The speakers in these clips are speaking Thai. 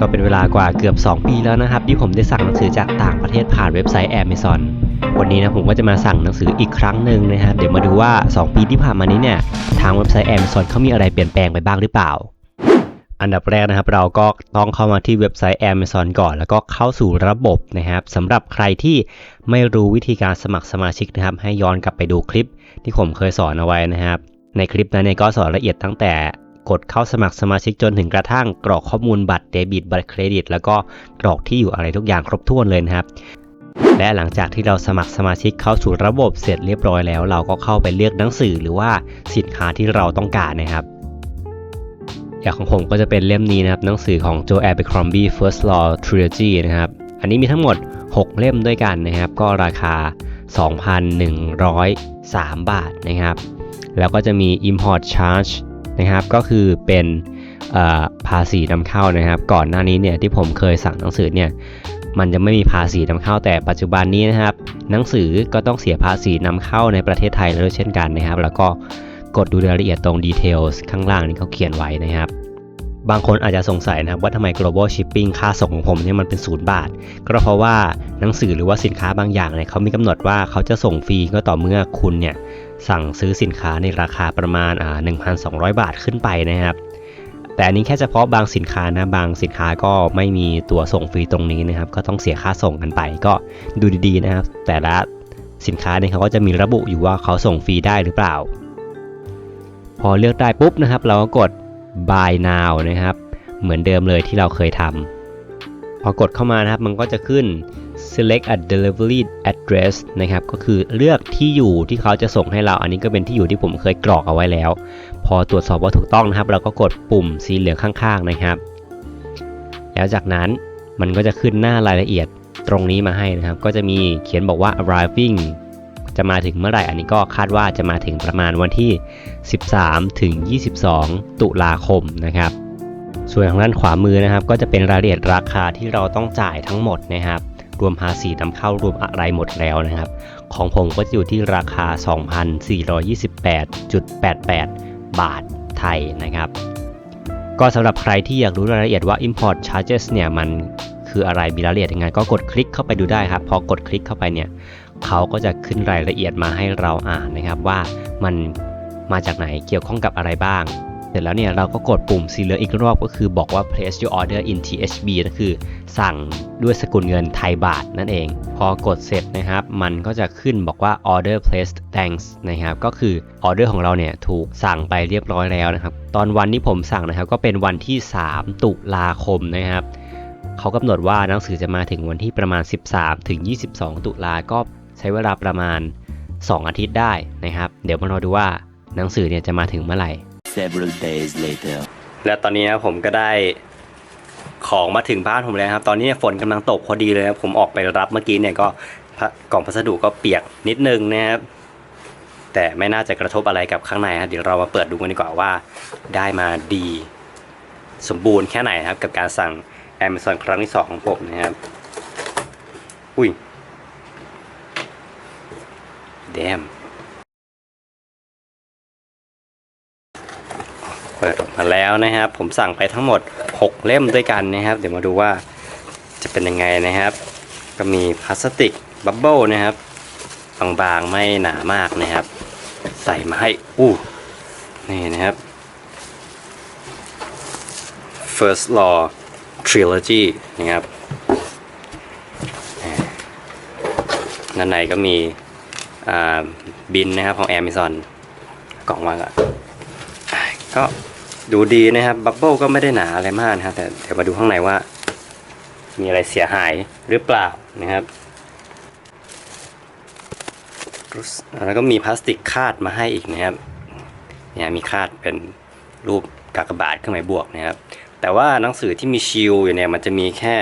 ก็เป็นเวลากว่าเกือบ 2 ปีแล้วนะครับ ที่ผมได้สั่งหนังสือจากต่างประเทศผ่านเว็บไซต์ Amazon วันนี้นะผมก็จะมาสั่งหนังสืออีกครั้งหนึ่งนะครับเดี๋ยวมาดูว่า 2 ปีที่ผ่านมานี้เนี่ยทางเว็บไซต์ Amazon เขามีอะไรเปลี่ยนแปลงไปบ้างหรือเปล่า อันดับแรกนะครับเราก็ต้องเข้ามาที่เว็บไซต์ Amazon ก่อน แล้วก็เข้าสู่ระบบนะครับสำหรับใครที่ไม่รู้วิธีการสมัครสมาชิกนะครับให้ย้อนกลับไปดูคลิปที่ผมเคยสอนเอาไว้นะครับในคลิปนั้นเนี่ยก็สอนละเอียดตั้งแต่ กดเข้าสมัครสมาชิกจนถึงกระทั่งกรอกข้อมูลบัตรเดบิตบัตรเครดิต แล้วก็กรอกที่อยู่อะไรทุกอย่างครบถ้วนเลยนะครับและหลังจากที่เราสมัครสมาชิกเข้าสู่ระบบเสร็จเรียบร้อยแล้ว เราก็เข้าไปเลือกหนังสือหรือว่าสินค้าที่เราต้องการนะครับอย่างของผมก็จะเป็นเล่มนี้นะครับหนังสือของ Joe Abercrombie First Law Trilogy นะครับอันนี้มีทั้งหมด 6 เล่มด้วยกันนะครับ ก็ราคา 2,103 บาทนะครับ แล้วก็จะมี Import Charge นะครับ ก็คือเป็นภาษีนำเข้านะครับ ก่อนหน้านี้เนี่ยที่ผมเคยสั่งหนังสือเนี่ยมันจะไม่มีภาษีนำเข้าแต่ปัจจุบันนี้นะครับ หนังสือก็ต้องเสียภาษีนำเข้าในประเทศไทยแล้วเช่นกันนะครับ แล้วก็กดดูรายละเอียดตรง details ข้างล่างนี่เขาเขียนไว้นะครับ บางคนอาจจะสงสัยนะครับว่าทำไม global shipping ค่าส่งของผมเนี่ยมันเป็นศูนย์บาท ก็เพราะว่าหนังสือหรือว่าสินค้าบางอย่างเนี่ยเขามีกำหนดว่าเขาจะส่งฟรีก็ต่อเมื่อคุณเนี่ย สั่งซื้อสินค้าในราคาประมาณอ่า1,200 บาทขึ้นไปนะครับ แต่อันนี้แค่เฉพาะบางสินค้านะ บางสินค้าก็ไม่มีตัวส่งฟรีตรงนี้นะครับ ก็ต้องเสียค่าส่งกันไป ก็ดูดีๆนะครับ แต่ละสินค้าเนี่ยเขาก็จะมีระบุอยู่ว่าเขาส่งฟรีได้หรือเปล่า พอเลือกได้ปุ๊บนะครับ เราก็กด buy now นะครับ เหมือนเดิมเลยที่เราเคยทำพอกดเข้ามานะครับมันก็จะขึ้น select a delivery address นะครับ ก็คือเลือกที่อยู่ที่เขาจะส่งให้เรา อันนี้ก็เป็นที่อยู่ที่ผมเคยกรอกเอาไว้แล้ว พอตรวจสอบว่าถูกต้องนะครับ เราก็กดปุ่มสีเหลืองข้างๆนะครับ แล้วจากนั้นมันก็จะขึ้นหน้ารายละเอียดตรงนี้มาให้นะครับ ก็จะมีเขียนบอกว่า arriving จะมาถึงเมื่อไหร่ อันนี้ก็คาดว่าจะมาถึงประมาณวันที่ 13 ถึง 22 ตุลาคมนะครับ ส่วนทางด้านขวามือนะครับ ก็จะเป็นรายละเอียดราคาที่เราต้องจ่ายทั้งหมดนะครับ รวมภาษีนำเข้ารวมอะไรหมดแล้วนะครับ ของผมก็จะอยู่ที่ราคา 2,428.88 บาทไทยนะครับ ก็สำหรับใครที่อยากรู้รายละเอียดว่า import charges เนี่ยมันคืออะไรมีรายละเอียดยังไงก็กดคลิกเข้าไปดูได้ครับ พอกดคลิกเข้าไปเนี่ยเขาก็จะขึ้นรายละเอียดมาให้เราอ่านนะครับว่ามันมาจากไหนเกี่ยวข้องกับอะไรบ้าง เสร็จแล้วเนี่ยเราก็กดปุ่มสีเหลืองอีกรอบก็คือบอกว่า place your order in THB ก็คือ สั่งด้วยสกุลเงินไทยบาทนั่นเอง พอกดเสร็จนะครับ มันก็จะขึ้นบอกว่า order placed thanks นะครับก็คือออเดอร์ของเราเนี่ยถูกสั่งไปเรียบร้อยแล้วนะครับ ตอนวันที่ผมสั่งนะครับก็เป็นวันที่ 3 ตุลาคมนะครับเขากำหนดว่าหนังสือจะมาถึงวันที่ประมาณ 13 ถึง 22 ตุลาก็ใช้เวลาประมาณ 2 อาทิตย์ได้นะครับ เดี๋ยวมารอดูว่าหนังสือเนี่ยจะมาถึงเมื่อไหร่ Several days later. และตอนนี้นะผมก็ได้ ของมาถึงบ้านผมแล้วครับ ตอนนี้ฝนกำลังตกพอดีเลยนะผมออกไปรับเมื่อกี้เนี่ยก็กล่องพัสดุก็เปียกนิดนึงนะครับแต่ไม่น่าจะกระทบอะไรกับข้างในครับเดี๋ยวเรามาเปิดดูกันดีกว่าว่า ได้มาดี สมบูรณ์แค่ไหนครับ กับการสั่ง Amazon ครั้งที่สองของผมนะครับ อุ้ย แดม ปิดออกมาแล้วนะครับ ผมสั่งไปทั้งหมด 6 เล่มด้วยกันนะครับ เดี๋ยวมาดูว่าจะเป็นยังไงนะครับ ก็มีพลาสติกบับเบิลนะครับบางๆไม่หนามากนะครับ ใส่มาให้อู้นี่นะครับ First Law Trilogy นะครับด้านในก็มีบินนะครับของ Amazon กล่องวางอะก็ ดูดีนะครับบับเบิลก็ไม่ได้หนาอะไรมากนะครับแต่เดี๋ยวมาดูข้างในว่า มีอะไรเสียหายหรือเปล่านะครับแล้วก็มีพลาสติกคาดมาให้อีกนะครับเนี่ยมีคาดเป็นรูปกากบาทเครื่องหมายบวกนะครับ แต่ว่าหนังสือที่มีชิลอยู่เนี่ยมันจะมีแค่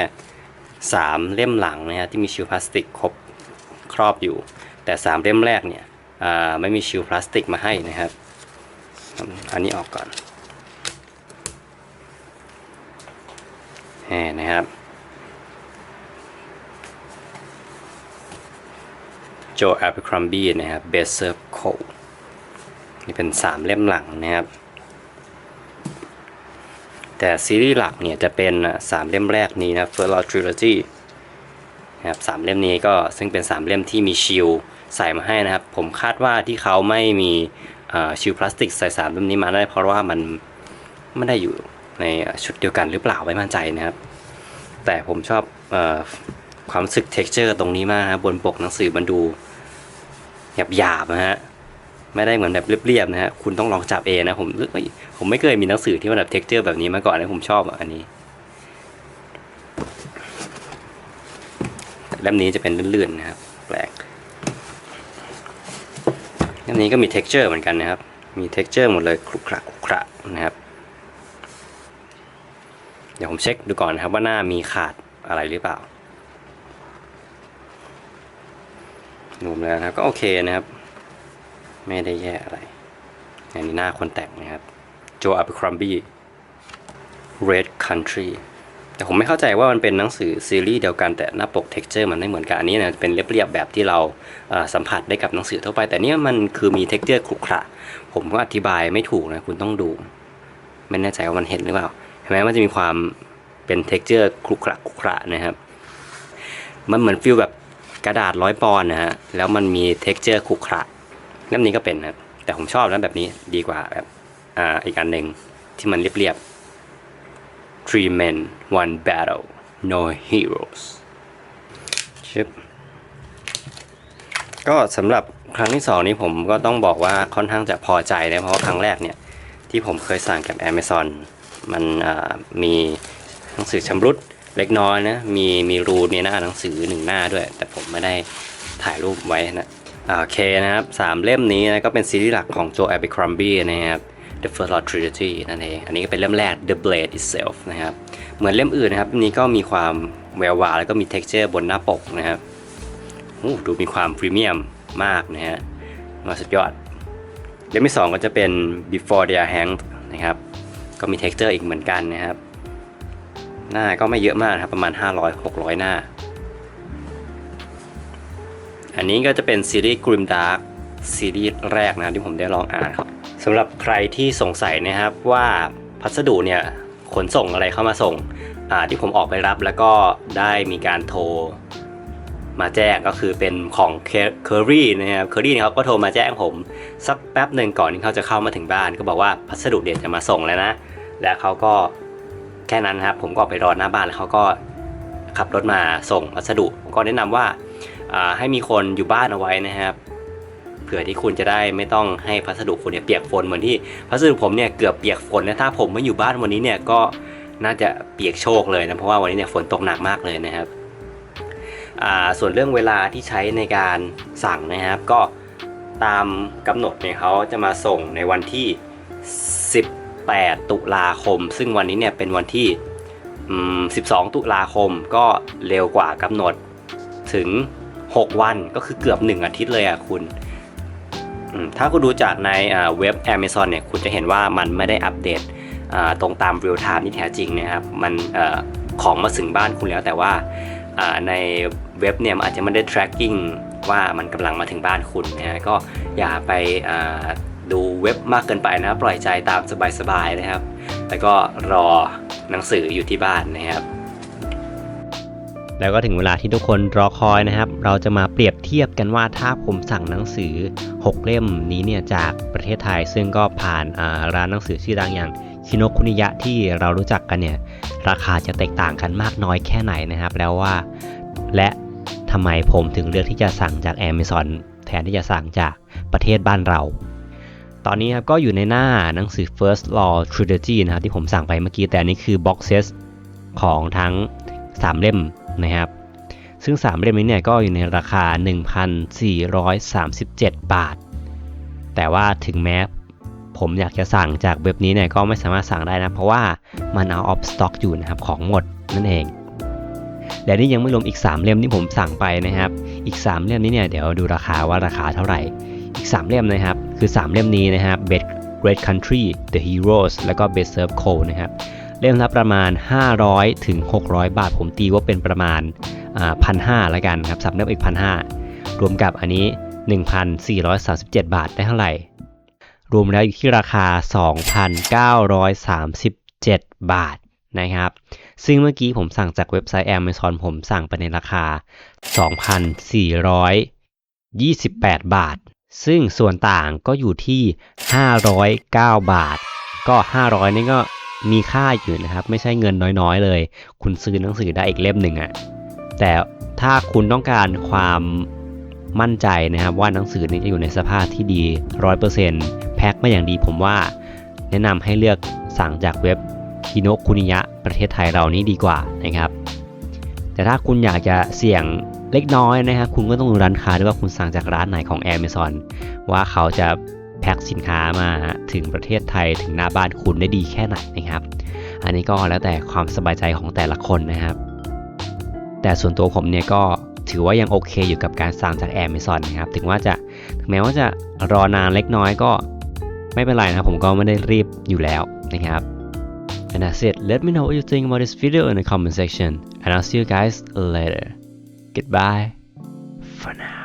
3 เล่มหลังนะครับที่มีชิลพลาสติกครบครอบอยู่ แต่ 3 เล่มแรกเนี่ยไม่มีชิลพลาสติกมาให้นะครับ อันนี้ออกก่อน แหมนะครับ โจ a b e r c r o m b i e นะครับ Best Serve Code นี่เป็น 3 เล่มหลังนะครับ แต่ซีรีส์หลักเนี่ยจะเป็นอะสามเล่มแรกนี้นะ First Law Trilogy นะครับสามเล่มนี้ก็ซึ่งเป็นสามเล่มที่มีชิลใส่มาให้นะครับ ผมคาดว่าที่เขาไม่มีชิลพลาสติกใส่สามเล่มนี้มาได้เพราะว่ามันไม่ได้อยู่ ในชุดเดียวกันหรือเปล่าไม่มั่นใจนะครับ แต่ผมชอบออความรู้สึก texture ตรงนี้มากนะครับบนปกหนังสือมันดูหยาบๆนะฮะไม่ได้เหมือนแบบเรียบๆนะฮะคุณต้องลองจับเองนะผมเอ้ยผมไม่เคยมีหนังสือที่มันแบบ texture แบบนี้มาก่อนนะผมชอบอันนี้เล่มนี้จะเป็นลื่นๆนะครับ แปลกเล่มนี้ก็มี texture เหมือนกันนะครับ มี texture หมดเลยคลุกคละคลุกคละนะครับ เดี๋ยวผมเช็คดูก่อนนะครับว่าหน้ามีขาดอะไรหรือเปล่ารวมแล้วนะครับก็โอเคนะครับ ไม่ได้แย่อะไร อันนี้หน้าคนแต่งนะครับโจอับครัมบี้ Red Country แต่ผมไม่เข้าใจว่ามันเป็นหนังสือซีรีส์เดียวกันแต่หน้าปก texture มันไม่เหมือนกันอันนี้นะเป็นเรียบๆแบบที่เราสัมผัสได้กับหนังสือทั่วไป แต่เนี่ยมันคือมี texture ขรุขระผมก็อธิบายไม่ถูกนะคุณต้องดู ไม่แน่ใจว่ามันเห็นหรือเปล่า เห็นไหมมันจะมีความเป็น texture ขรุขระขรุขระนะครับ มันเหมือนฟิลแบบกระดาษร้อยปอนนะฮะ แล้วมันมี texture ขรุขระเล่มนี้ก็เป็นนะครับแต่ผมชอบนะแบบนี้ดีกว่าแบบอ่าอีกอันหนึ่งที่มันเรียบๆ Three men one battle no heroes ชึบก็สำหรับครั้งที่สองนี้ผมก็ต้องบอกว่าค่อนข้างจะพอใจนะเพราะว่าครั้งแรกเนี่ย ที่ผมเคยสั่งกับ Amazon มันมีหนังสือชำรุดเล็กน้อยนะมีมีรูในหน้าหนังสือหนึ่งหน้าด้วย แต่ผมไม่ได้ถ่ายรูปไว้นะโอเคนะครับสามเล่มนี้นะก็เป็นซีรีส์หลักของโจ a b e r c r o m b i e นะครับ The First Law Trilogy นั่นเอง อันนี้ก็เป็นเล่มแรก The Blade Itself นะครับ เหมือนเล่มอื่นนะครับเล่มนี้ก็มีความแวววาวแล้วก็มี texture บนหน้าปกนะครับโอ้ดูมีความพรีเมียมมากนะฮะมาสุดยอด เล่มที่สองก็จะเป็น Before the Hanged นะครับ ก็มี texture อีกเหมือนกันนะครับ หน้าก็ไม่เยอะมากครับประมาณ 500-600 หน้า อันนี้ก็จะเป็นซีรีส์ Grim Dark ซีรีส์แรกนะที่ผมได้ลองอ่านครับสำหรับใครที่สงสัยนะครับว่าพัสดุเนี่ยขนส่งอะไรเข้ามาส่งที่ผมออกไปรับแล้วก็ได้มีการโทรมาแจ้งก็คือเป็นของเคอรี่นะครับเคอรี่เนี่ยเขาก็โทรมาแจ้งผม สักแป๊บหนึ่งก่อนที่เขาจะเข้ามาถึงบ้าน ก็บอกว่าพัสดุเดี๋ยวจะมาส่งแล้วนะ แล้วเขาก็แค่นั้นนะครับผมก็ไปรอหน้าบ้านแล้วเขาก็ขับรถมาส่งพัสดุผมก็แนะนำว่าอ่าให้มีคนอยู่บ้านเอาไว้นะครับเผื่อที่คุณจะได้ไม่ต้องให้พัสดุคุณเนี่ยเปียกฝนเหมือนที่พัสดุผมเนี่ยเกือบเปียกฝนนะถ้าผมไม่อยู่บ้านวันนี้เนี่ยก็น่าจะเปียกโชคเลยนะเพราะว่าวันนี้เนี่ยฝนตกหนักมากเลยนะครับส่วนเรื่องเวลาที่ใช้ในการสั่งนะครับ ก็ตามกำหนดเนี่ยเขาจะมาส่งในวันที่ 18ตุลาคม ซึ่งวันนี้เนี่ยเป็นวันที่ 12 ตุลาคมก็เร็วกว่ากำหนดถึง 6 วันก็คือเกือบ 1 อาทิตย์เลยอะคุณ ถ้าคุณดูจากในเว็บ Amazon เนี่ยคุณจะเห็นว่ามันไม่ได้อัปเดตตรงตาม real time ที่แท้จริงนะครับมันอของมาถึงบ้านคุณแล้วแต่ว่าในเว็บเนี่ยอาจจะไม่ได้ tracking ว่ามันกำลังมาถึงบ้านคุณนะก็อย่าไป ดูเว็บมากเกินไปนะปล่อยใจตามสบายๆนะครับแล้วก็รอหนังสืออยู่ที่บ้านนะครับแล้วก็ถึงเวลาที่ทุกคนรอคอยนะครับ เราจะมาเปรียบเทียบกันว่าถ้าผมสั่งหนังสือ 6 เล่มนี้เนี่ยจากประเทศไทย ซึ่งก็ผ่านร้านหนังสือชื่อดังอย่างชิโนคุนิยะที่เรารู้จักกันเนี่ยราคาจะแตกต่างกันมากน้อยแค่ไหนนะครับ แล้วว่าและทำไมผมถึงเลือกที่จะสั่งจาก Amazon แทนที่จะสั่งจากประเทศบ้านเรา ตอนนี้ครับก็อยู่ในหน้าหนังสือ First Law Trilogy นะครับที่ผมสั่งไปเมื่อกี้ แต่อันนี้คือ box set ของทั้ง 3 เล่มนะครับ ซึ่ง 3 เล่มนี้เนี่ยก็อยู่ในราคา 1,437 บาท แต่ว่าถึงแม้ผมอยากจะสั่งจากเว็บนี้เนี่ยก็ไม่สามารถสั่งได้นะ เพราะว่ามันเอาออฟสต็อกอยู่นะครับของหมดนั่นเองและนี่ยังไม่รวมอีก 3 เล่มที่ผมสั่งไปนะครับ อีก 3 เล่มนี้เนี่ยเดี๋ยวดูราคาว่าราคาเท่าไหร่ อีก 3 เล่มนะครับ คือ 3 เล่มนี้นะครับ Bed Red Country The Heroes แล้วก็ Best Serve Cold นะครับเล่มละประมาณ 500 ถึง 600 บาท ผมตีว่าเป็นประมาณพันห้าละกันครับสามเล่มอีกพันห้ารวมกับอันนี้ 1,437 บาทได้เท่าไหร่ รวมแล้วอยู่ที่ราคา 2,937 บาทนะครับ ซึ่งเมื่อกี้ผมสั่งจากเว็บไซต์ Amazon ผมสั่งไปในราคา 2,428 บาท ซึ่งส่วนต่างก็อยู่ที่ 509 บาท ก็ 500 นี่ก็มีค่าอยู่นะครับ ไม่ใช่เงินน้อยๆ เลย คุณซื้อหนังสือได้อีกเล่มหนึ่งอะแต่ถ้าคุณต้องการความมั่นใจนะครับว่าหนังสือนี้จะอยู่ในสภาพที่ดี 100%แพ็คมาอย่างดีผมว่า แนะนำให้เลือกสั่งจากเว็บคิโนคุนิยะประเทศไทยเรานี้ดีกว่านะครับ แต่ถ้าคุณอยากจะเสี่ยง เล็กน้อยนะครับ คุณก็ต้องดูร้านค้าด้วยว่าคุณสั่งจากร้านไหนของ Amazon ว่าเขาจะแพ็คสินค้ามาถึงประเทศไทยถึงหน้าบ้านคุณได้ดีแค่ไหนนะครับ อันนี้ก็แล้วแต่ความสบายใจของแต่ละคนนะครับ แต่ส่วนตัวผมเนี่ยก็ถือว่ายังโอเคอยู่กับการสั่งจาก Amazon นะครับ ถึงว่าจะถึงแม้ว่าจะรอนานเล็กน้อยก็ไม่เป็นไรนะครับ ผมก็ไม่ได้รีบอยู่แล้วนะครับ And that's it. Let me know what you think about this video in the comment section. And I'll see you guys later. Goodbye for now.